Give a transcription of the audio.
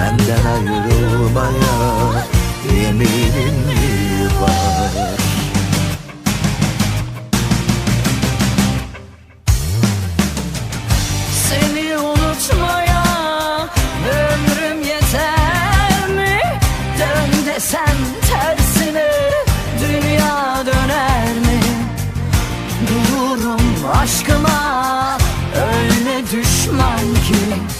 Benden ayrılmaya yeminim mi var Seni unutmaya ömrüm yeter mi? Dön tersine dünya döner mi? Dururum aşkıma öyle düşman ki